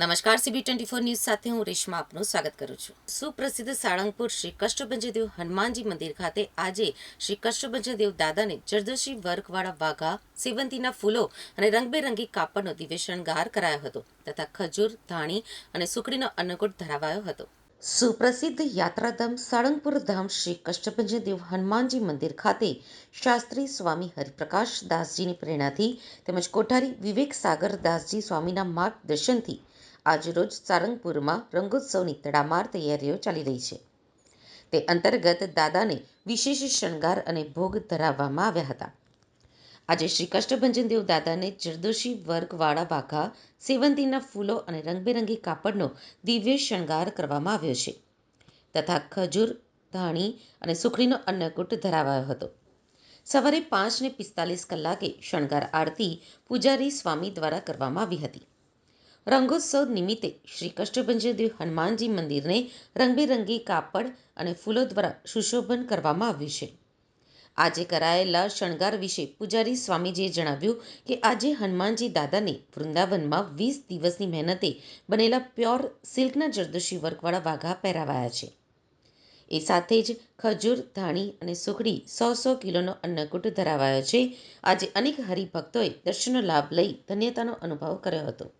નમસ્કાર CB twenty four news સાથે હું રેશમા આપનું સ્વાગત કરું છું. સુપ્રસિદ્ધ સાળંગપુર શ્રી કષ્ટભંજદેવ હનુમાનજી મંદિર ખાતે આજે શ્રી કષ્ટભંજદેવ દાદાને જરદોશી વર્કવાળા વાઘા, સેવંતીના ફૂલો અને રંગબેરંગી કાપડનો દિવ્ય શણગાર કરાયો હતો તથા ખજૂર, ધાણી અને સુખડીનો અન્નકૂટ ધરાવાયો હતો. સુપ્રસિદ્ધ યાત્રાધામ સાળંગપુર ધામ શ્રી કષ્ટભંજદેવ હનુમાનજી મંદિર ખાતે શાસ્ત્રી સ્વામી હરિપ્રકાશ દાસજીની પ્રેરણાથી તેમજ કોઠારી વિવેક સાગર દાસજી સ્વામીના માર્ગદર્શનથી આજરોજ સારંગપુરમાં રંગોત્સવની તડામાર તૈયારીઓ ચાલી રહી છે. તે અંતર્ગત દાદાને વિશેષ શણગાર અને ભોગ ધરાવવામાં આવ્યા હતા. આજે શ્રી કષ્ટભંજનદેવ દાદાને જરદોશી વર્ગવાળા વાઘા, સેવંતીના ફૂલો અને રંગબેરંગી કાપડનો દિવ્ય શણગાર કરવામાં આવ્યો છે. તથા ખજૂર, ધાણી અને સુખડીનો અન્નકૂટ ધરાવાયો હતો. સવારે પાંચને પિસ્તાલીસ કલાકે શણગાર આરતી પૂજારી સ્વામી દ્વારા કરવામાં આવી હતી. રંગોત્સવ નિમિત્તે શ્રી કષ્ટભંજદેવ હનુમાનજી મંદિરને રંગબેરંગી કાપડ અને ફૂલો દ્વારા સુશોભન કરવામાં આવ્યું છે. આજે કરાયેલા શણગાર વિશે પૂજારી સ્વામીજીએ જણાવ્યું કે આજે હનુમાનજી દાદાને વૃંદાવનમાં વીસ દિવસની મહેનતે બનેલા પ્યોર સિલ્કના જરદોશી વર્કવાળા વાઘા પહેરાવાયા છે. એ સાથે જ ખજૂર, ધાણી અને સુખડી સો સો કિલોનો અન્નકૂટ ધરાવાયો છે. આજે અનેક હરિભક્તોએ દર્શનનો લાભ લઈ ધન્યતાનો અનુભવ કર્યો હતો.